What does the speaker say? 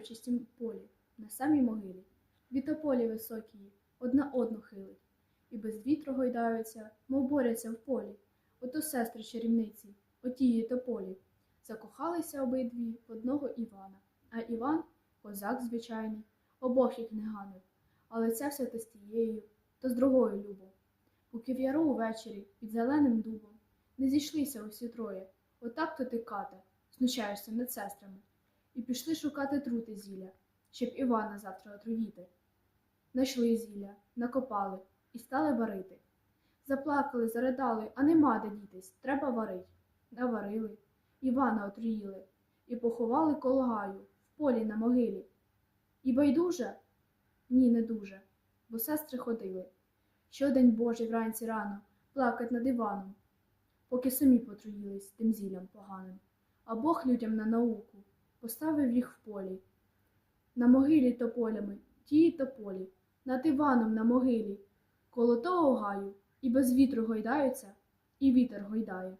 В чистім полі, на самій могилі, дві тополі високі, одна одну хилить, і без вітру гойдаються, мов борються в полі. Ото сестри чарівниці, отії тополі. Закохалися обидві в одного Івана, а Іван, козак звичайний, обох їх не ганив, але це все то з тією, то з другою любов. Поки в яру увечері під зеленим дубом не зійшлися усі троє, отак то ти, кате, знущаєшся над сестрами, і пішли шукати трути зілля, щоб Івана завтра отруїти. Найшли зілля, накопали і стали варити. Заплакали, заридали, а нема де дітись, треба варить. Наварили, Івана отруїли і поховали коло гаю, в полі на могилі. І байдуже? Ні, не дуже, бо сестри ходили. Щодень Божий вранці рано плакать над Іваном, поки самі потруїлись тим зіллям поганим. А Бог людям на науку поставив їх в полі. На могилі тополями, тії тополі, над Іваном на могилі, коло того гаю, і без вітру гойдаються, і вітер гойдає.